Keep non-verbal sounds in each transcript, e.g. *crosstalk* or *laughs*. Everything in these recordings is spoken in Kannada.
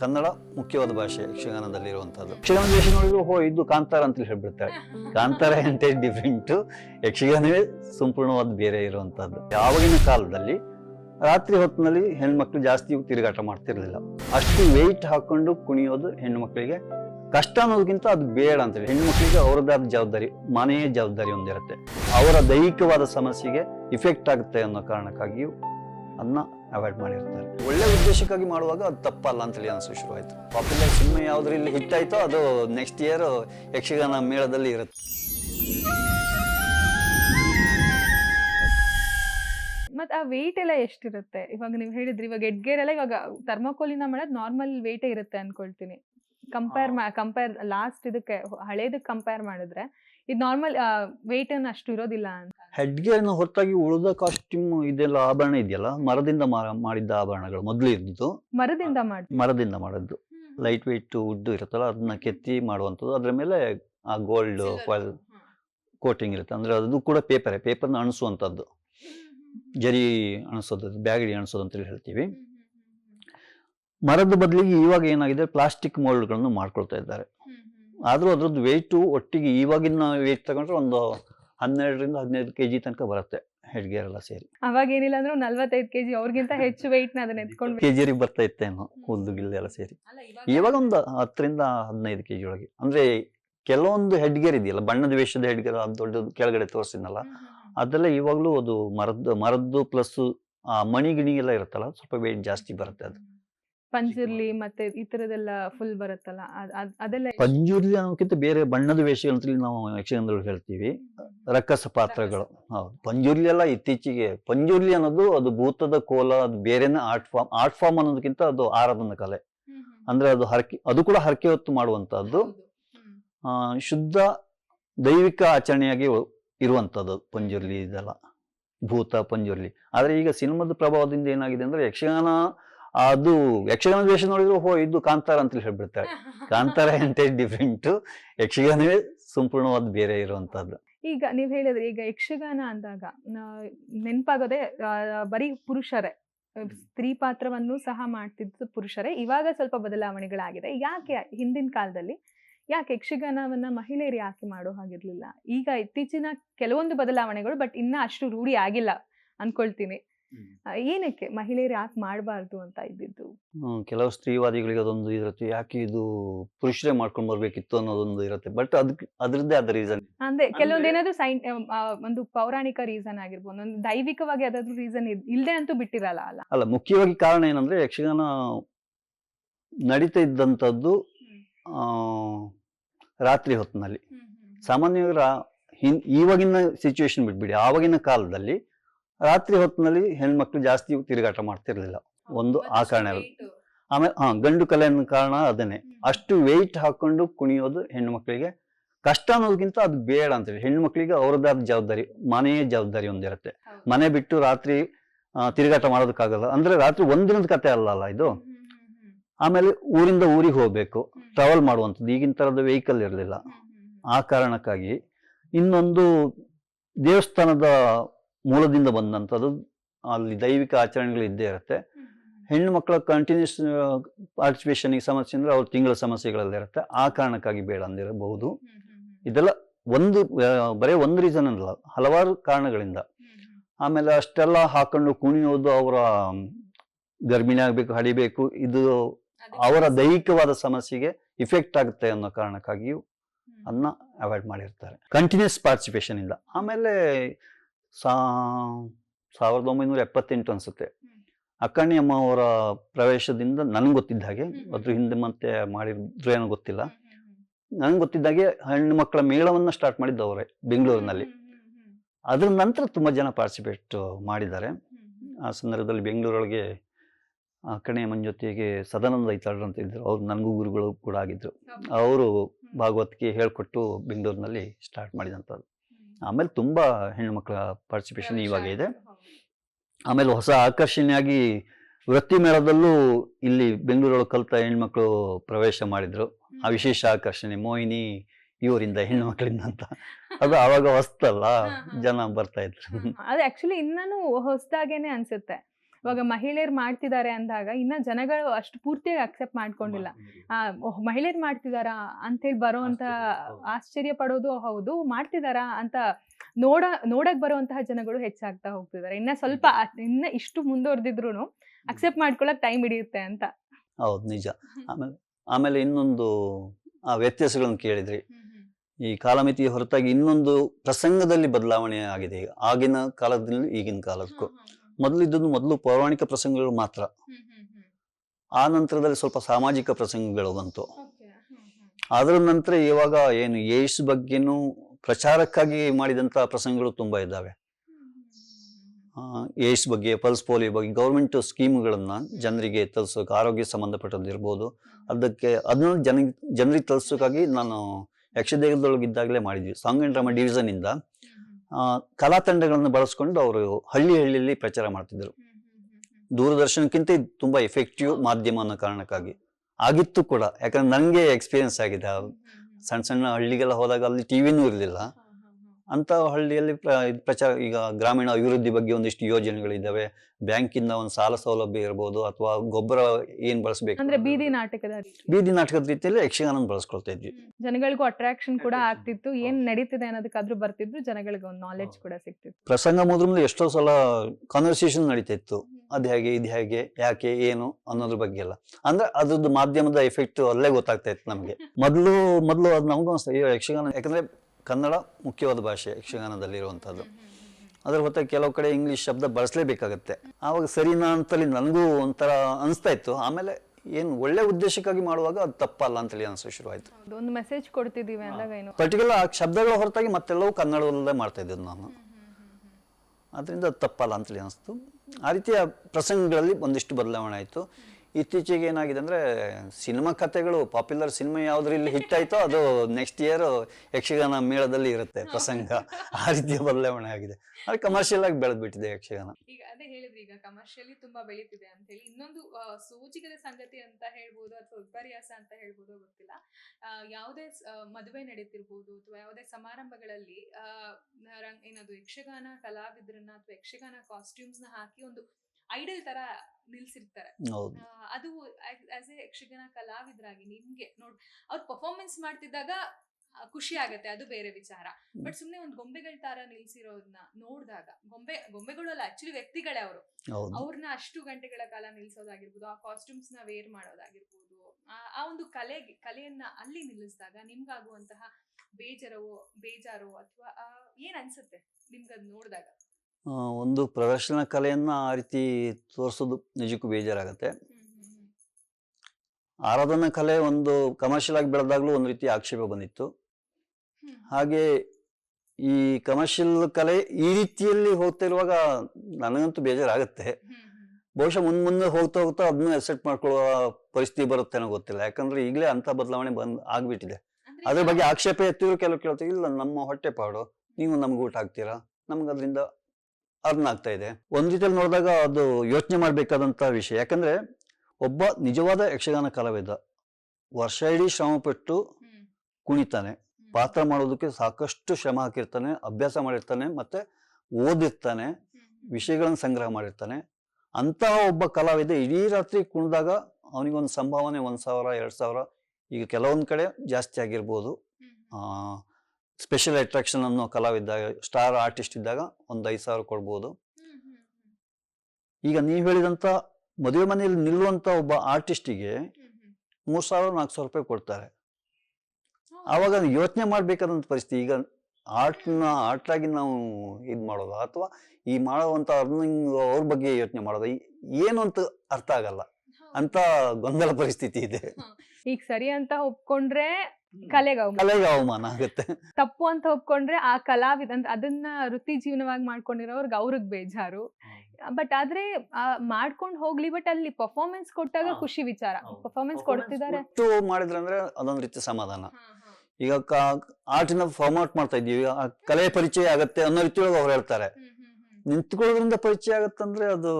ಕನ್ನಡ ಮುಖ್ಯವಾದ ಭಾಷೆ ಯಕ್ಷಗಾನದಲ್ಲಿರುವಂಥದ್ದು. ಯಕ್ಷಗಾನ ದೇಶ ನೋಡಿದ್ರು ಹೋ ಇದು ಕಾಂತಾರ ಅಂತ ಹೇಳ್ಬಿಡ್ತಾರೆ. ಕಾಂತಾರ ಅಂತ ಡಿಫ್ರೆಂಟ್ ಯಕ್ಷಗಾನವೇ ಸಂಪೂರ್ಣವಾದ ಬೇರೆ ಇರುವಂತಹದ್ದು ಯಾವಾಗಿನ ಕಾಲದಲ್ಲಿ ರಾತ್ರಿ ಹೊತ್ತಿನಲ್ಲಿ ಹೆಣ್ಮಕ್ಳು ಜಾಸ್ತಿ ತಿರುಗಾಟ ಮಾಡ್ತಿರ್ಲಿಲ್ಲ. ಅಷ್ಟು ವೆಯ್ಟ್ ಹಾಕೊಂಡು ಕುಣಿಯೋದು ಹೆಣ್ಮಕ್ಳಿಗೆ ಕಷ್ಟ ಅನ್ನೋದಕ್ಕಿಂತ ಅದು ಬೇಡ ಅಂತೇಳಿ. ಹೆಣ್ಮಕ್ಳಿಗೆ ಅವರದಾದ ಜವಾಬ್ದಾರಿ, ಮನೆಯ ಜವಾಬ್ದಾರಿ ಒಂದಿರುತ್ತೆ. ಅವರ ದೈಹಿಕವಾದ ಸಮಸ್ಯೆಗೆ ಇಫೆಕ್ಟ್ ಆಗುತ್ತೆ ಅನ್ನೋ ಕಾರಣಕ್ಕಾಗಿಯೂ ಅದನ್ನ ಅವಾಯ್ಡ್ ಮಾಡಿರ್ತಾರೆ. ಒಳ್ಳೆ ಉದ್ದೇಶಕ್ಕಾಗಿ ಮಾಡುವಾಗ ಅದು ತಪ್ಪಲ್ಲ ಅಂತೇಳಿ ಅನಿಸೋ ಶುರುವಾಯಿತು. ಪಾಪ್ಯುಲರ್ ಸಿನಿಮಾ ಯಾವ್ದ್ರಲ್ಲಿ ಹಿಟ್ ಆಯ್ತೋ ಅದು ನೆಕ್ಸ್ಟ್ ಇಯರ್ ಯಕ್ಷಗಾನ ಮೇಳದಲ್ಲಿ ಇರುತ್ತೆ. ಮತ್ತೆ ಆ ವೆಯ್ಟ್ ಎಲ್ಲ ಎಷ್ಟಿರುತ್ತೆ? ಇವಾಗ ನೀವು ಹೇಳಿದ್ರಿ ಇವಾಗ ಎಡ್ಗೇರ್ ಎಲ್ಲ ಇವಾಗ ಥರ್ಮೋಕೋಲಿನ ಮಾಡೋದು ನಾರ್ಮಲ್ ವೇಟೇ ಇರುತ್ತೆ ಅನ್ಕೊಳ್ತೀನಿ. ಕಂಪೇರ್ ಕಂಪೇರ್ ಲಾಸ್ಟ್ ಇದಕ್ಕೆ ಹಳೇದಕ್ಕೆ ಕಂಪೇರ್ ಮಾಡಿದ್ರೆ ಇದು ನಾರ್ಮಲ್ ವೆಯ್ಟ್ ಅನ್ನು ಅಷ್ಟು ಇರೋದಿಲ್ಲ ಅಂತ. ಹೆಡ್ಗೆಯನ್ನು ಹೊರತಾಗಿ ಉಳಿದ ಕಾಸ್ಟ್ಯೂಮ್ ಇದೆಲ್ಲ ಆಭರಣ ಇದೆಯಲ್ಲ? ಮರದಿಂದ ಮಾಡಿದ್ದ ಆಭರಣಗಳು ಮೊದಲು ಇದ್ದಿದ್ದು? ಮರದಿಂದ ಮಾಡಿ ಮರದಿಂದ ಮಾಡಿದ್ದು. ಲೈಟ್ ವೆಯ್ಟ್ ಉದ್ದು ಇರುತ್ತಲ್ಲ ಅದನ್ನ ಕೆತ್ತಿ ಮಾಡುವಂಥದ್ದು. ಅದ್ರ ಮೇಲೆ ಆ ಗೋಲ್ಡ್ ಫಾಯಿಲ್ ಕೋಟಿಂಗ್ ಇರುತ್ತೆ. ಅಂದ್ರೆ ಅದು ಕೂಡ ಪೇಪರೇ ಪೇಪರ್ನ ಅಣಿಸುವಂಥದ್ದು. ಜರಿ ಅಣಿಸೋದು ಬ್ಯಾಗಡಿ ಅಣಿಸೋದು ಅಂತೇಳಿ ಹೇಳ್ತೀವಿ. ಮರದ ಬದಲಿಗೆ ಇವಾಗ ಏನಾಗಿದೆ? ಪ್ಲಾಸ್ಟಿಕ್ ಮೋಲ್ಡ್ಗಳನ್ನು ಮಾಡ್ಕೊಳ್ತಾ ಇದ್ದಾರೆ. ಆದರೂ ಅದ್ರದ್ದು ವೆಯ್ಟು ಒಟ್ಟಿಗೆ ಇವಾಗಿನ ವೆಯ್ಟ್ ತಗೊಂಡ್ರೆ ಒಂದು ಹನ್ನೆರಡರಿಂದ ಹದಿನೈದು ಕೆ ಜಿ ತನಕ ಬರುತ್ತೆ ಹೆಡ್ಗೇರ್ ಎಲ್ಲ ಸೇರಿ. ಅವಾಗ ಏನಿಲ್ಲ ಅಂದ್ರೆ ನಲ್ವತ್ತೈದು ಕೆಜಿ ಅವ್ರಿಗಿಂತ ಹೆಚ್ಚು ವೆಯ್ಟ್ನ ಅದನ್ನ ಎತ್ಕೊಂಡು ಕೆ ಜಿ ಬರ್ತಾ ಇತ್ತೇನೋ ಹುಲ್ದು ಗಿಲ್ಲು ಎಲ್ಲ ಸೇರಿ. ಇವಾಗ ಒಂದು ಹತ್ತರಿಂದ ಹದಿನೈದು ಕೆ ಜಿ ಒಳಗೆ. ಅಂದ್ರೆ ಕೆಲವೊಂದು ಹೆಡ್ಗೇರ್ ಇದೆಯಲ್ಲ ಬಣ್ಣದ ವೇಷದ ಹೆಡ್ಗೇರ್ ಅದು ದೊಡ್ಡದು ಕೆಳಗಡೆ ತೋರಿಸಿದ್ನಲ್ಲ ಅದೆಲ್ಲ ಇವಾಗಲೂ ಅದು ಮರದ್ದು ಮರದ್ದು ಪ್ಲಸ್ ಆ ಮಣಿ ಗಿಣಿ ಎಲ್ಲ ಇರುತ್ತಲ್ಲ ಸ್ವಲ್ಪ ವೆಯ್ಟ್ ಜಾಸ್ತಿ ಬರುತ್ತೆ ಅದು. ಪಂಜಿರ್ಲಿ ಮತ್ತೆ ಈ ತರದೆಲ್ಲ ಫುಲ್ ಬರುತ್ತಲ್ಲ ಅದ್- ಅದ್- ಅದೆಲ್ಲ ಪಂಜುರ್ಲಿ ಅನ್ನೋಕ್ಕಿಂತ ಬೇರೆ ಬಣ್ಣದ ವೇಷಗಳು ನಾವು ಯಕ್ಷಗಾನದಲ್ಲಿ ಹೇಳ್ತೀವಿ. ರಕ್ಕಸ ಪಾತ್ರಗಳು. ಹೌದು. ಪಂಜುರ್ಲಿ ಎಲ್ಲ ಇತ್ತೀಚೆಗೆ ಪಂಜುರ್ಲಿ ಅನ್ನೋದು ಅದು ಭೂತದ ಕೋಲ ಅದು ಬೇರೆನೇ ಆರ್ಟ್ ಫಾರ್ಮ್ ಆರ್ಟ್ ಫಾರ್ಮ್ ಅನ್ನೋದಕ್ಕಿಂತ ಅದು ಆರಾಧನ ಕಲೆ. ಅಂದ್ರೆ ಅದು ಹರಕೆ ಅದು ಕೂಡ ಹರಕೆ ಹೊತ್ತು ಮಾಡುವಂತಹದ್ದು ಆ, ಶುದ್ಧ ದೈವಿಕ ಆಚರಣೆಯಾಗಿ ಇರುವಂತದ್ದು ಪಂಜುರ್ಲಿ ಇದೆಲ್ಲ. ಭೂತ ಪಂಜುರ್ಲಿ. ಆದ್ರೆ ಈಗ ಸಿನಿಮಾದ ಪ್ರಭಾವದಿಂದ ಏನಾಗಿದೆ ಅಂದ್ರೆ ಯಕ್ಷಗಾನ ಅದು ಯಕ್ಷಗಾನ ವೇಷ ನೋಡಿದ್ರು ಹೋ ಇದು ಕಾಂತಾರ ಅಂತ ಹೇಳ್ಬಿಡ್ತಾರೆ. *laughs* ಕಾಂತಾರ ಎಂತ ಡಿಫ್ರೆಂಟ್ ಯಕ್ಷಗಾನವೇ ಸಂಪೂರ್ಣವಾದ ಬೇರೆ ಇರುವಂತಹದ್ದು. ಈಗ ನೀವ್ ಹೇಳಿದ್ರಿ ಈಗ ಯಕ್ಷಗಾನ ಅಂದಾಗ ನೆನ್ಪಾಗೋದೇ ಬರೀ ಪುರುಷರೇ. ಸ್ತ್ರೀ ಪಾತ್ರವನ್ನು ಸಹ ಮಾಡ್ತಿದ್ದು ಪುರುಷರೇ. ಇವಾಗ ಸ್ವಲ್ಪ ಬದಲಾವಣೆಗಳಾಗಿದೆ. ಯಾಕೆ ಹಿಂದಿನ ಕಾಲದಲ್ಲಿ ಯಾಕೆ ಯಕ್ಷಗಾನವನ್ನ ಮಹಿಳೆಯರು ಯಾಕೆ ಮಾಡೋ ಹಾಗಿರ್ಲಿಲ್ಲ? ಈಗ ಇತ್ತೀಚಿನ ಕೆಲವೊಂದು ಬದಲಾವಣೆಗಳು ಬಟ್ ಇನ್ನ ಅಷ್ಟು ರೂಢಿ ಆಗಿಲ್ಲ ಅನ್ಕೊಳ್ತೀನಿ. ಏನಕ್ಕೆ ಮಹಿಳೆಯರು ಯಾಕೆ ಮಾಡಬಾರ್ದು ಅಂತ ಇದ್ದಿದ್ದು? ಕೆಲವು ಸ್ತ್ರೀವಾದಿಗಳಿಗೆ ಅದೊಂದು ಇರುತ್ತೆ. ಯಾಕೆ ಇದು ಪುರುಷರೇ ಮಾಡ್ಕೊಂಡು ಬರ್ಬೇಕಿತ್ತು ಅನ್ನೋದೊಂದು ಇರುತ್ತೆ. ಬಟ್ ಅದಕ್ಕೆ ಅದ್ರದ್ದೇ ಆದ ರೀಸನ್ ಅಂದ್ರೆ ಕೆಲವೊಂದು ಏನಾದ್ರು ಸೈನ್ ಒಂದು ಪೌರಾಣಿಕ ರೀಸನ್ ಆಗಿರ್ಬೋದು ಒಂದು ದೈವಿಕವಾಗಿ ಯಾವ್ದಾದ್ರು ರೀಸನ್ ಇಲ್ಲದೆ ಅಂತೂ ಬಿಟ್ಟಿರಲ್ಲ ಅಲ್ಲ? ಅಲ್ಲ ಮುಖ್ಯವಾಗಿ ಕಾರಣ ಏನಂದ್ರೆ ಯಕ್ಷಗಾನ ನಡೀತಾ ಇದ್ದಂಥದ್ದು ಆ, ರಾತ್ರಿ ಹೊತ್ತಿನಲ್ಲಿ ಸಾಮಾನ್ಯವಾಗಿ ರಾ- ಇವಾಗಿನ ಸಿಚುವೇಶನ್ ಬಿಟ್ಬಿಡಿ. ಆವಾಗಿನ ಕಾಲದಲ್ಲಿ ರಾತ್ರಿ ಹೊತ್ತಿನಲ್ಲಿ ಹೆಣ್ಮಕ್ಳು ಜಾಸ್ತಿ ತಿರುಗಾಟ ಮಾಡ್ತಿರ್ಲಿಲ್ಲ. ಒಂದು ಆ ಕಾರಣ. ಆಮೇಲೆ ಹಾ ಗಂಡು ಕಲೆ ಕಾರಣ ಅದನ್ನೇ. ಅಷ್ಟು ವೆಯ್ಟ್ ಹಾಕೊಂಡು ಕುಣಿಯೋದು ಹೆಣ್ಣು ಮಕ್ಕಳಿಗೆ ಕಷ್ಟ ಅನ್ನೋದಕ್ಕಿಂತ ಅದು ಬೇಡ ಅಂತೇಳಿ ಹೆಣ್ಣು ಮಕ್ಕಳಿಗೆ ಅವ್ರದ್ದಾದ ಜವಾಬ್ದಾರಿ ಮನೆಯ ಜವಾಬ್ದಾರಿ ಒಂದಿರುತ್ತೆ. ಮನೆ ಬಿಟ್ಟು ರಾತ್ರಿ ತಿರುಗಾಟ ಮಾಡೋದಕ್ಕಾಗಲ್ಲ. ಅಂದ್ರೆ ರಾತ್ರಿ ಒಂದಿನದ ಕತೆ ಅಲ್ಲ ಇದು? ಆಮೇಲೆ ಊರಿಂದ ಊರಿಗೆ ಹೋಗ್ಬೇಕು. ಟ್ರಾವೆಲ್ ಮಾಡುವಂಥದ್ದು. ಈಗಿನ ತರದ ವೆಹಿಕಲ್ ಇರಲಿಲ್ಲ. ಆ ಕಾರಣಕ್ಕಾಗಿ ಇನ್ನೊಂದು ದೇವಸ್ಥಾನದ ಮೂಲದಿಂದ ಬಂದಂಥದ್ದು ಅಲ್ಲಿ ದೈವಿಕ ಆಚರಣೆಗಳು ಇದ್ದೇ ಇರುತ್ತೆ. ಹೆಣ್ಣು ಮಕ್ಕಳ ಕಂಟಿನ್ಯೂಸ್ ಪಾರ್ಟಿಸಿಪೇಷನ್ಗೆ ಸಮಸ್ಯೆ ಅಂದರೆ ಅವ್ರ ತಿಂಗಳ ಸಮಸ್ಯೆಗಳೆಲ್ಲ ಇರುತ್ತೆ. ಆ ಕಾರಣಕ್ಕಾಗಿ ಬೇಡ ಅಂದಿರಬಹುದು. ಇದೆಲ್ಲ ಒಂದು ಬರೀ ಒಂದು ರೀಸನ್ ಅಲ್ಲ. ಹಲವಾರು ಕಾರಣಗಳಿಂದ. ಆಮೇಲೆ ಅಷ್ಟೆಲ್ಲ ಹಾಕೊಂಡು ಕುಣಿಯೋದು ಅವರ ಗರ್ಭಿಣಿ ಆಗಬೇಕು ಹಡಿಬೇಕು ಇದು ಅವರ ದೈಹಿಕವಾದ ಸಮಸ್ಯೆಗೆ ಇಫೆಕ್ಟ್ ಆಗುತ್ತೆ ಅನ್ನೋ ಕಾರಣಕ್ಕಾಗಿಯೂ ಅದನ್ನ ಅವಾಯ್ಡ್ ಮಾಡಿರ್ತಾರೆ. ಕಂಟಿನ್ಯೂಸ್ ಪಾರ್ಟಿಸಿಪೇಷನ್ ಇಂದ. ಆಮೇಲೆ ಸಾ ಸಾವಿರದ ಒಂಬೈನೂರ ಎಪ್ಪತ್ತೆಂಟು ಅನ್ಸುತ್ತೆ. ಅಕ್ಕಣ್ಣಿ ಅಮ್ಮ ಅವರ ಪ್ರವೇಶದಿಂದ ನನಗೆ ಗೊತ್ತಿದ್ದ ಹಾಗೆ ಅದ್ರ ಹಿಂದೆ ಮತ್ತೆ ಮಾಡಿದ್ರು ಏನೋ ಗೊತ್ತಿಲ್ಲ. ನನಗೆ ಗೊತ್ತಿದ್ದ ಹಾಗೆ ಹೆಣ್ಣು ಮಕ್ಕಳ ಮೇಳವನ್ನ ಸ್ಟಾರ್ಟ್ ಮಾಡಿದ್ದು ಅವರೇ ಬೆಂಗಳೂರಿನಲ್ಲಿ ಅದ್ರ ನಂತರ ತುಂಬ ಜನ ಪಾರ್ಟಿಸಿಪೇಟ್ ಮಾಡಿದ್ದಾರೆ. ಆ ಸಂದರ್ಭದಲ್ಲಿ ಬೆಂಗಳೂರೊಳಗೆ ಅಕ್ಕಣೆ ಅಮ್ಮನ ಜೊತೆಗೆ ಸದಾನಂದ ಐತಾಳ್ರು ಅಂತ ಇದ್ದರು. ಅವ್ರು ನನಗೂ ಗುರುಗಳು ಕೂಡ ಆಗಿದ್ರು. ಅವರು ಭಾಗವತ್ಗೆ ಹೇಳ್ಕೊಟ್ಟು ಬೆಂಗಳೂರಿನಲ್ಲಿ ಸ್ಟಾರ್ಟ್ ಮಾಡಿದಂಥದ್ದು. ಆಮೇಲೆ ತುಂಬಾ ಹೆಣ್ಣು ಮಕ್ಕಳ ಪಾರ್ಟಿಸಿಪೇಷನ್ ಇವಾಗ ಇದೆ. ಆಮೇಲೆ ಹೊಸ ಆಕರ್ಷಣೆಯಾಗಿ ವೃತ್ತಿ ಮೇಳದಲ್ಲೂ ಇಲ್ಲಿ ಬೆಂಗಳೂರೊಳಗೆ ಕಲಿತ ಹೆಣ್ಮಕ್ಳು ಪ್ರವೇಶ ಮಾಡಿದ್ರು. ಆ ವಿಶೇಷ ಆಕರ್ಷಣೆ ಮೋಹಿನಿ ಇವರಿಂದ ಹೆಣ್ಣು ಮಕ್ಕಳಿಂದ ಅಂತ. ಅದು ಅವಾಗ ಹೊಸ್ತಲ್ಲ *laughs* ಜನ ಬರ್ತಾ ಇದ್ರು. ಅದು ಆಕ್ಚುಲಿ ಇನ್ನೂ ಹೊಸದಾಗೇನೆ ಅನ್ಸುತ್ತೆ. ಇವಾಗ ಮಹಿಳೆಯರು ಮಾಡ್ತಿದ್ದಾರೆ ಅಂದಾಗ ಇನ್ನ ಜನಗಳು ಅಷ್ಟು ಪೂರ್ತಿಯಾಗಿ ಅಕ್ಸೆಪ್ಟ್ ಮಾಡ್ಕೊಂಡಿಲ್ಲ. ಮಹಿಳೆಯರು ಮಾಡ್ತಿದಾರಾ ಅಂತೇಳಿ ಬರೋಂತ ಆಶ್ಚರ್ಯ. ಪಡೋದು ಹೌದು ಮಾಡ್ತಿದಾರಾ ಅಂತ ನೋಡ ನೋಡಕ್ ಬರುವಂತಹ ಜನಗಳು ಹೆಚ್ಚಾಗ್ತಾ ಹೋಗ್ತಿದ್ದಾರೆ ಇನ್ನ ಸ್ವಲ್ಪ ಇನ್ನ ಇಷ್ಟು ಮುಂದುವರೆದಿದ್ರು ಅಕ್ಸೆಪ್ಟ್ ಮಾಡ್ಕೊಳಕ್ ಟೈಮ್ ಹಿಡಿಯುತ್ತೆ ಅಂತ. ಹೌದು ನಿಜ. ಆಮೇಲೆ ಆಮೇಲೆ ಇನ್ನೊಂದು ಆ ವ್ಯತ್ಯಾಸಗಳನ್ನು ಕೇಳಿದ್ರಿ ಈ ಕಾಲಮಿತಿ ಹೊರತಾಗಿ ಇನ್ನೊಂದು ಪ್ರಸಂಗದಲ್ಲಿ ಬದಲಾವಣೆ ಆಗಿದೆ ಈಗ ಆಗಿನ ಕಾಲದಲ್ಲಿ ಈಗಿನ ಕಾಲಕ್ಕೂ. ಮೊದಲು ಇದ್ದದ್ದು ಮೊದಲು ಪೌರಾಣಿಕ ಪ್ರಸಂಗಗಳು ಮಾತ್ರ. ಆ ನಂತರದಲ್ಲಿ ಸ್ವಲ್ಪ ಸಾಮಾಜಿಕ ಪ್ರಸಂಗಗಳು ಬಂತು. ಅದರ ನಂತರ ಇವಾಗ ಏನು ಯೇಸು ಬಗ್ಗೆನೂ ಪ್ರಚಾರಕ್ಕಾಗಿ ಮಾಡಿದಂತ ಪ್ರಸಂಗಗಳು ತುಂಬಾ ಇದ್ದಾವೆ. ಆ, ಏಡ್ಸ್ ಬಗ್ಗೆ ಪಲ್ಸ್ ಪೋಲಿಯೋ ಬಗ್ಗೆ ಗೌರ್ಮೆಂಟ್ ಸ್ಕೀಮ್ಗಳನ್ನ ಜನರಿಗೆ ತಲ್ಸೋಕೆ ಆರೋಗ್ಯ ಸಂಬಂಧಪಟ್ಟದ್ದಿರ್ಬೋದು ಅದಕ್ಕೆ ಅದನ್ನ ಜನ ಜನರಿಗೆ ತಲ್ಸೋಕ್ಕಾಗಿ ನಾನು ಯಕ್ಷದೇಹದೊಳಗಿದ್ದಾಗಲೇ ಮಾಡಿದ್ವಿ. ಸಾಂಗ್ ಅಂಡ್ ಡ್ರಾಮಾ ಡಿವಿಷನ್ ಇಂದ. ಕಲಾ ತಂಡಗಳನ್ನು ಬಳಸ್ಕೊಂಡು ಅವರು ಹಳ್ಳಿ ಹಳ್ಳಿಯಲ್ಲಿ ಪ್ರಚಾರ ಮಾಡ್ತಿದ್ದರು. ದೂರದರ್ಶನಕ್ಕಿಂತ ತುಂಬ ತುಂಬಾ ಎಫೆಕ್ಟಿವ್ ಮಾಧ್ಯಮ ಅನ್ನೋ ಕಾರಣಕ್ಕಾಗಿ. ಆಗಿತ್ತು ಕೂಡ. ಯಾಕಂದ್ರೆ ನನಗೆ ಎಕ್ಸ್ಪೀರಿಯನ್ಸ್ ಆಗಿದೆ. ಸಣ್ಣ ಸಣ್ಣ ಹಳ್ಳಿಗೆಲ್ಲ ಹೋದಾಗ ಅಲ್ಲಿ ಟಿವಿನೂ ಇರಲಿಲ್ಲ. ಅಂತ ಹಳ್ಳಿಯಲ್ಲಿ ಪ್ರ- ಪ್ರಚಾರ ಈಗ ಗ್ರಾಮೀಣ ಅಭಿವೃದ್ಧಿ ಬಗ್ಗೆ ಒಂದಿಷ್ಟು ಯೋಜನೆಗಳಿದ್ದಾವೆ. ಬ್ಯಾಂಕಿಂದ ಒಂದು ಸಾಲ ಸೌಲಭ್ಯ ಇರ್ಬೋದು ಅಥವಾ ಗೊಬ್ಬರ ಏನ್ ಬಳಸಬೇಕು ಅಂದ್ರೆ ಬೀದಿ ನಾಟಕದ ಬೀದಿ ನಾಟಕದ ರೀತಿಯಲ್ಲಿ ಯಕ್ಷಗಾನ ಬಳಸ್ಕೊಳ್ತಾ ಇದ್ವಿ. ಜನಗಳಿಗೂ ಅಟ್ರಾಕ್ಷನ್ ಕೂಡ ಆಗ್ತಿತ್ತು. ಏನ್ ನಡೀತಿದೆ ಅನ್ನೋದಕ್ಕಾದ್ರೂ ಬರ್ತಿದ್ರು ಜನಗಳಿಗೆ ಒಂದು ನಾಲೆಜ್ ಕೂಡ ಸಿಗ್ತಿತ್ತು. ಪ್ರಸಂಗ ಮುದ್ರಿಂದ ಎಷ್ಟೋ ಸಲ ಕಾನ್ವರ್ಸೇಷನ್ ನಡೀತಿತ್ತು. ಅದ್ ಹೇಗೆ ಇದು ಹೇಗೆ ಯಾಕೆ ಏನು ಅನ್ನೋದ್ರ ಬಗ್ಗೆ ಎಲ್ಲ ಅಂದ್ರೆ ಅದ್ರದ್ದು ಮಾಧ್ಯಮದ ಎಫೆಕ್ಟ್ ಅಲ್ಲೇ ಗೊತ್ತಾಗ್ತಾ ಇತ್ತು ನಮ್ಗೆ. ಮೊದಲು ಮೊದಲು ಅದು ನಮಗೂ ಅನ್ಸ್ತಾ ಯಕ್ಷಗಾನ ಯಾಕಂದ್ರೆ ಕನ್ನಡ ಮುಖ್ಯವಾದ ಭಾಷೆ ಯಕ್ಷಗಾನದಲ್ಲಿರುವಂಥದ್ದು. ಅದ್ರ ಹೊತ್ತ ಕೆಲವು ಕಡೆ ಇಂಗ್ಲಿಷ್ ಶಬ್ದ ಬಳಸಲೇಬೇಕಾಗತ್ತೆ. ಆವಾಗ ಸರಿನಾ ಅಂತಲ್ಲಿ ನನಗೂ ಒಂಥರ ಅನಿಸ್ತಾ ಇತ್ತು. ಆಮೇಲೆ ಏನು ಒಳ್ಳೆ ಉದ್ದೇಶಕ್ಕಾಗಿ ಮಾಡುವಾಗ ಅದು ತಪ್ಪಲ್ಲ ಅಂತೇಳಿ ಅನ್ಸೋ ಶುರುವಾಯ್ತು. ಒಂದು ಮೆಸೇಜ್ ಕೊಡ್ತಿದ್ದೀವಿ ಅಂದಾಗ ಏನು? ಪರ್ಟಿಕ್ಯುಲರ್ ಆ ಶಬ್ದಗಳ ಹೊರತಾಗಿ ಮತ್ತೆಲ್ಲವೂ ಕನ್ನಡದಲ್ಲೇ ಮಾಡ್ತಾ ಇದ್ದೆ ನಾನು. ಅದರಿಂದ ಅದು ತಪ್ಪಲ್ಲ ಅಂತೇಳಿ ಅನಿಸ್ತು. ಆ ರೀತಿಯ ಪ್ರಸಂಗಗಳಲ್ಲಿ ಒಂದಿಷ್ಟು ಬದಲಾವಣೆ ಆಯಿತು. ಇತ್ತೀಚೆಗೆ ಏನಾಗಿದೆ ಅಂದರೆ ಸಿನಿಮಾ ಕಥೆಗಳು ಪಾಪ್ಯುಲರ್ ಸಿನಿಮಾ ಯಾವ್ದ್ರಲ್ಲಿ ಹಿಟ್ ಆಯ್ತೋ ಅದು ನೆಕ್ಸ್ಟ್ ಇಯರ್ ಯಕ್ಷಗಾನ ಮೇಳದಲ್ಲಿ ಇರುತ್ತೆ, ಪ್ರಸಂಗ. ಆ ರೀತಿಯ ಬದಲಾವಣೆ ಆಗಿದೆ. ಅದು ಕಮರ್ಷಿಯಲ್ ಆಗಿ ಬೆಳೆದ್ಬಿಟ್ಟಿದೆ ಯಕ್ಷಗಾನ. ಈಗ ಅದೇ ಹೇಳಿದ್ರಿ, ಈಗ ಕಮರ್ಷಿಯಲಿ ತುಂಬಾ ಬೆಳೀತಿದೆ ಅಂತ ಹೇಳಿ. ಇನ್ನೊಂದು ಸೋಜಿಗದ ಸಂಗತಿ ಅಂತ ಹೇಳ್ಬೋದು ಅಥವಾ ವಿಪರ್ಯಾಸ ಅಂತ ಹೇಳ್ಬೋದು ಗೊತ್ತಿಲ್ಲ. ಯಾವುದೇ ಮದುವೆ ನಡೀತಿರ್ಬೋದು ಅಥವಾ ಯಾವುದೇ ಸಮಾರಂಭಗಳಲ್ಲಿ ಏನದು ಯಕ್ಷಗಾನ ಕಲಾವಿದ್ರನ್ನ ಅಥವಾ ಯಕ್ಷಗಾನ ಕಾಸ್ಟ್ಯೂಮ್ಸ್ನ ಹಾಕಿ ಒಂದು ಐಡಲ್ ತರ ನಿಲ್ಸಿರ್ತಾರೆ. ಅದು ಆಸ್ ಎ ಯಕ್ಷಗಾನ ಕಲಾವಿದರಾಗಿ ನಿಮ್ಗೆ ನೋಡ್ ಅವ್ರು ಪರ್ಫಾರ್ಮೆನ್ಸ್ ಮಾಡ್ತಿದ್ದಾಗ ಖುಷಿ ಆಗತ್ತೆ ಅದು ಬೇರೆ ವಿಚಾರ. ಬಟ್ ಸುಮ್ನೆ ಒಂದು ಗೊಂಬೆಗಳ ತರ ನಿಲ್ಸಿರೋದನ್ನ ನೋಡಿದಾಗ ಗೊಂಬೆ ಗೊಂಬೆಗಳು ಅಲ್ಲ ಆಕ್ಚುಲಿ ವ್ಯಕ್ತಿಗಳೇ ಅವರು. ಅವ್ರನ್ನ ಅಷ್ಟು ಗಂಟೆಗಳ ಕಾಲ ನಿಲ್ಸೋದಾಗಿರ್ಬೋದು ಆ ಕಾಸ್ಟ್ಯೂಮ್ಸ್ನ ವೇರ್ ಮಾಡೋದಾಗಿರ್ಬೋದು ಆ- ಒಂದು ಕಲೆಗೆ ಕಲೆಯನ್ನ ಅಲ್ಲಿ ನಿಲ್ಲಿಸಿದಾಗ ನಿಮ್ಗಾಗುವಂತಹ ಬೇಜಾರವೋ ಬೇಜಾರೋ ಅಥವಾ ಏನ್ ಅನ್ಸುತ್ತೆ ನಿಮ್ಗದ್ ನೋಡಿದಾಗ? ಒಂದು ಪ್ರದರ್ಶನ ಕಲೆಯನ್ನು ಆ ರೀತಿ ತೋರಿಸೋದು ನಿಜಕ್ಕೂ ಬೇಜಾರಾಗತ್ತೆ. ಆರಾಧನಾ ಕಲೆ ಒಂದು ಕಮರ್ಷಿಯಲ್ ಆಗಿ ಬೆಳೆದಾಗಲೂ ಒಂದು ರೀತಿ ಆಕ್ಷೇಪ ಬಂದಿತ್ತು. ಹಾಗೆ ಈ ಕಮರ್ಷಿಯಲ್ ಕಲೆ ಈ ರೀತಿಯಲ್ಲಿ ಹೋಗ್ತಾ ಇರುವಾಗ ನನಗಂತೂ ಬೇಜಾರಾಗತ್ತೆ. ಬಹುಶಃ ಮುಂದೆ ಮುಂದೆ ಹೋಗ್ತಾ ಹೋಗ್ತಾ ಅದನ್ನ ಎಕ್ಸೆಪ್ಟ್ ಮಾಡ್ಕೊಳ್ಳುವ ಪರಿಸ್ಥಿತಿ ಬರುತ್ತೆ ಅನ್ನೋ ಗೊತ್ತಿಲ್ಲ. ಯಾಕಂದ್ರೆ ಈಗಲೇ ಅಂತ ಬದಲಾವಣೆ ಬಂದ್ ಆಗ್ಬಿಟ್ಟಿದೆ. ಅದ್ರ ಬಗ್ಗೆ ಆಕ್ಷೇಪ ಎತ್ತಿದ್ರು ಕೆಲವು ಕೇಳ್ತೀವಿ ಇಲ್ಲ ನಮ್ಮ ಹೊಟ್ಟೆ ಪಾಡು ನೀವು ನಮ್ಗೆ ಊಟ ಹಾಕ್ತೀರಾ? ನಮ್ಗೆ ಅದರಿಂದ ಅರ್ನ್ ಆಗ್ತಾ ಇದೆ. ಒಂದ್ ರೀತಿಯಲ್ಲಿ ನೋಡಿದಾಗ ಅದು ಯೋಚನೆ ಮಾಡಬೇಕಾದಂತ ವಿಷಯ. ಯಾಕಂದ್ರೆ ಒಬ್ಬ ನಿಜವಾದ ಯಕ್ಷಗಾನ ಕಲಾವಿದ ವರ್ಷ ಇಡೀ ಶ್ರಮಪಟ್ಟು ಕುಣಿತಾನೆ. ಪಾತ್ರ ಮಾಡೋದಕ್ಕೆ ಸಾಕಷ್ಟು ಶ್ರಮ ಹಾಕಿರ್ತಾನೆ ಅಭ್ಯಾಸ ಮಾಡಿರ್ತಾನೆ ಮತ್ತೆ ಓದಿರ್ತಾನೆ ವಿಷಯಗಳನ್ನು ಸಂಗ್ರಹ ಮಾಡಿರ್ತಾನೆ. ಅಂತಹ ಒಬ್ಬ ಕಲಾವಿದ ಇಡೀ ರಾತ್ರಿ ಕುಣಿದಾಗ ಅವನಿಗೊಂದು ಸಂಭಾವನೆ ಒಂದ್ ಸಾವಿರ ಎರಡ್ ಸಾವಿರ ಈಗ ಕೆಲವೊಂದ್ ಕಡೆ ಜಾಸ್ತಿ ಆಗಿರ್ಬೋದು. ಸ್ಪೆಷಲ್ ಅಟ್ರಾಕ್ಷನ್ ಅನ್ನೋ ಕಲಾವಿದ್ದಾಗ ಸ್ಟಾರ್ ಆರ್ಟಿಸ್ಟ್ ಇದ್ದಾಗ ಒಂದು ಐದು ಸಾವಿರ ಕೊಡ್ಬೋದು. ಈಗ ನೀವು ಹೇಳಿದಂತ ಮದುವೆ ಮನೆಯಲ್ಲಿ ನಿಲ್ಲುವಂತ ಒಬ್ಬ ಆರ್ಟಿಸ್ಟಿಗೆ ಮೂರ್ ಸಾವಿರ ನಾಲ್ಕು ಸಾವಿರ ರೂಪಾಯಿ ಕೊಡ್ತಾರೆ. ಆವಾಗ ಯೋಚನೆ ಮಾಡ್ಬೇಕಾದಂತ ಪರಿಸ್ಥಿತಿ ಈಗ ಆರ್ಟ್ನ ಆರ್ಟಾಗಿ ನಾವು ಇದ್ ಮಾಡೋದು? ಅಥವಾ ಈ ಮಾಡುವಂತ ಅರ್ನಿಂಗ್ ಅವ್ರ ಬಗ್ಗೆ ಯೋಚನೆ ಮಾಡೋದು? ಏನು ಅಂತ ಅರ್ಥ ಆಗಲ್ಲ. ಅಂತ ಗೊಂದಲ ಪರಿಸ್ಥಿತಿ ಇದೆ. ಈಗ ಸರಿ ಅಂತ ಒಪ್ಕೊಂಡ್ರೆ ಕಲೆಗೆ ಅವಮಾನ ಕಲೆಗೆ ಅವಮಾನ ಆಗುತ್ತೆ. ತಪ್ಪು ಅಂತ ಒಪ್ಕೊಂಡ್ರೆ ಆ ಕಲಾವಿದ ಅಂದ್ರೆ ಅದನ್ನ ವೃತ್ತಿ ಜೀವನವಾಗಿ ಮಾಡ್ಕೊಂಡಿರೋರ್ಗೆ ಅವ್ರಿಗೆ ಬೇಜಾರು. ಬಟ್ ಆದ್ರೆ ಆ, ಮಾಡ್ಕೊಂಡ್ ಹೋಗ್ಲಿ ಬಟ್ ಅಲ್ಲಿ ಪರ್ಫಾರ್ಮೆನ್ಸ್ ಕೊಟ್ಟಾಗ ಖುಷಿ ವಿಚಾರ. ಪರ್ಫಾರ್ಮೆನ್ಸ್ ಕೊಡ್ತಿದ್ದಾರೆ ಮಾಡಿದ್ರಂದ್ರೆ ಮಾಡಿದ್ರೆ ಅಂದ್ರೆ ಅದೊಂದ್ ರೀತಿ ಸಮಾಧಾನ. ಈಗ ಫಾರ್ಮ್ ಔಟ್ ಮಾಡ್ತಾ ಇದೀವಿ ಕಲೆ ಪರಿಚಯ ಆಗತ್ತೆ ಅನ್ನೋ ರೀತಿಯೊಳಗೆ ಅವ್ರು ಹೇಳ್ತಾರೆ. ನಿಂತ್ಕೊಳ್ಳೋದ್ರಿಂದ ಪರಿಚಯ ಆಗತ್ತಂದ್ರೆ ಅದು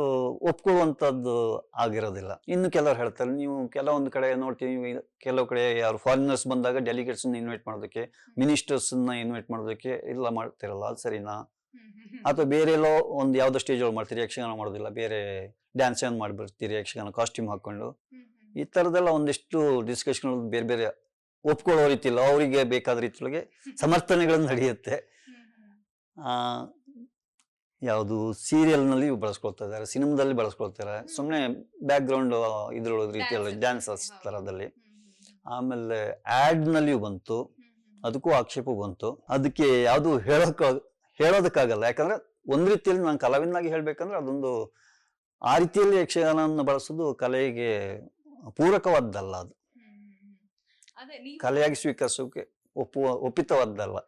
ಒಪ್ಕೊಳ್ಳುವಂತದ್ದು ಆಗಿರೋದಿಲ್ಲ. ಇನ್ನು ಕೆಲವ್ರು ಹೇಳ್ತಾರೆ ನೀವು ಕೆಲವೊಂದು ಕಡೆ ನೋಡ್ತೀವಿ ಕೆಲವು ಕಡೆ ಯಾರು ಫಾರಿನರ್ಸ್ ಬಂದಾಗ ಡೆಲಿಗೇಟ್ಸ್ ಇನ್ವೈಟ್ ಮಾಡೋದಕ್ಕೆ ಮಿನಿಸ್ಟರ್ಸ್ ಇನ್ವೈಟ್ ಮಾಡೋದಕ್ಕೆ ಇಲ್ಲ ಮಾಡ್ತಿರಲ್ಲ ಅದು ಸರಿನಾ? ಅಥವಾ ಬೇರೆ ಎಲ್ಲೋ ಒಂದು ಯಾವ್ದೋ ಸ್ಟೇಜ್ ಒಳಗೆ ಮಾಡ್ತೀರಿ ಯಕ್ಷಗಾನ ಮಾಡೋದಿಲ್ಲ ಬೇರೆ ಡ್ಯಾನ್ಸ್ ಏನು ಮಾಡಿಬಿಡ್ತೀರಿ ಯಕ್ಷಗಾನ ಕಾಸ್ಟ್ಯೂಮ್ ಹಾಕೊಂಡು ಈ ಥರದ್ದೆಲ್ಲ ಒಂದಿಷ್ಟು ಡಿಸ್ಕಷನ್ ಬೇರೆ ಬೇರೆ ಒಪ್ಕೊಳ್ಳೋ ರೀತಿಲ್ಲ ಅವರಿಗೆ ಬೇಕಾದ ರೀತಿಯೊಳಗೆ *laughs* ಸಮರ್ಥನೆಗಳನ್ನು ನಡೆಯುತ್ತೆ. ಆ, ಯಾವುದು ಸೀರಿಯಲ್ನಲ್ಲಿ ಬಳಸ್ಕೊಳ್ತಾ ಇದ್ದಾರೆ ಸಿನಿಮಾದಲ್ಲಿ ಬಳಸ್ಕೊಳ್ತಾರೆ ಸುಮ್ಮನೆ ಬ್ಯಾಕ್ ಗ್ರೌಂಡ್ ಇದ್ರೊಳಗೆ ರೀತಿಯಲ್ಲಿ ಡ್ಯಾನ್ಸಸ್ ಥರದಲ್ಲಿ ಆಮೇಲೆ ಆ್ಯಡ್ನಲ್ಲಿಯೂ ಬಂತು ಅದಕ್ಕೂ ಆಕ್ಷೇಪ ಬಂತು. ಅದಕ್ಕೆ ಯಾವುದು ಹೇಳೋಕ್ಕ ಹೇಳೋದಕ್ಕಾಗಲ್ಲ. ಯಾಕಂದ್ರೆ ಒಂದು ರೀತಿಯಲ್ಲಿ ನಾನು ಕಲಾವಿದನಾಗಿ ಹೇಳ್ಬೇಕಂದ್ರೆ ಅದೊಂದು ಆ ರೀತಿಯಲ್ಲಿ ಯಕ್ಷಗಾನವನ್ನು ಬಳಸೋದು ಕಲೆಗೆ ಪೂರಕವಾದ್ದಲ್ಲ ಅದು. ಕಲೆಯಾಗಿ ಸ್ವೀಕರಿಸೋಕೆ ಒಪ್ಪುವ ಒಪ್ಪಿತವಾದ್ದಲ್ಲ.